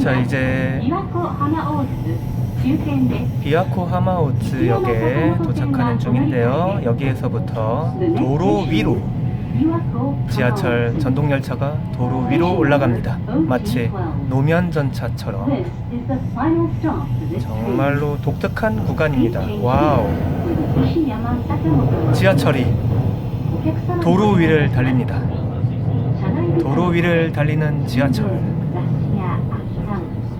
자 이제 비아코 하마오츠 역에 도착하는 중인데요. 여기에서부터 도로 위로 지하철 전동 열차가 도로 위로 올라갑니다. 마치 노면 전차처럼 정말로 독특한 구간입니다. 와우. 지하철이 도로 위를 달립니다. 도로 위를 달리는 지하철. 雑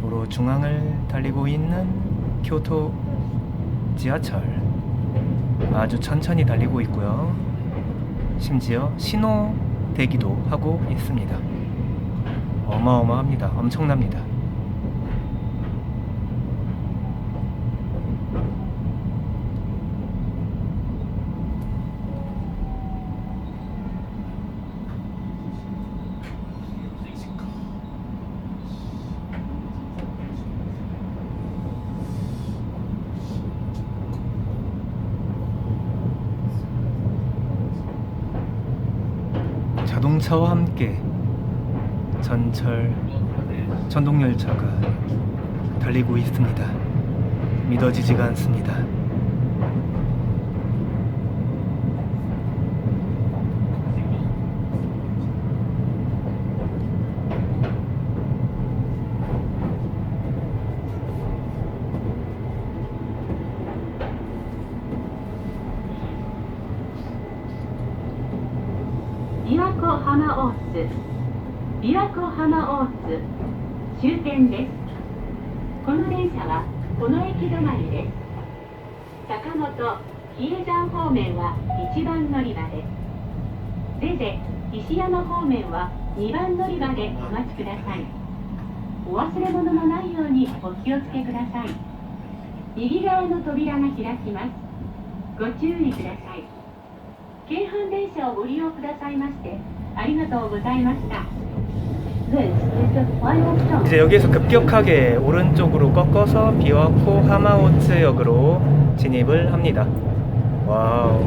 도로 중앙을 달리고 있는 교토 지하철 아주 천천히 달리고 있고요. 심지어 신호 대기도 하고 있습니다. 어마어마합니다. 엄청납니다. 자동차와 함께 전철 전동 열차가 달리고 있습니다. 믿어지지가 않습니다. 浜大津琵琶湖浜大津終点です。この電車はこの駅止まりです坂本比叡山方面は1番乗り場でレゼ石山方面は2番乗り場でお待ちください。お忘れ物のないようにお気をつけください。右側の扉が開きます。ご注意ください。京阪電車をご利用くださいまして 이제 여기에서 급격하게 오른쪽으로 꺾어서 비와코 하마우츠역으로 진입을 합니다. 와우.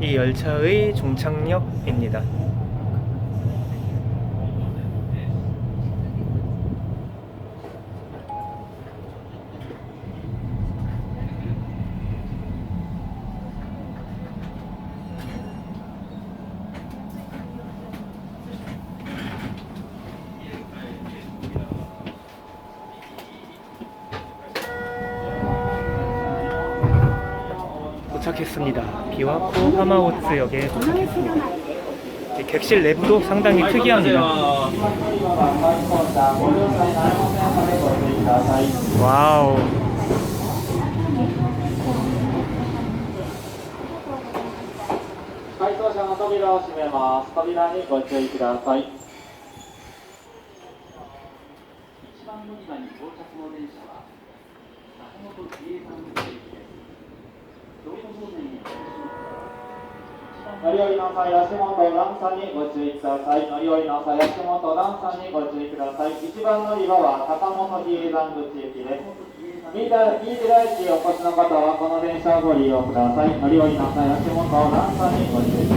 이 열차의 종착역입니다. 도착했습니다. 비와코 하마오츠역에 도착했습니다. 객실 내부도 상당히 특이합니다. 와우. 乗り降りの際、足元段差にご注意ください。乗り降りの際、足元段差にご注意ください。一番乗り場は高本比叡山口駅です。新田新寺駅お越しの方はこの電車をご利用ください。乗り降りの際、足元段差にご注意ください。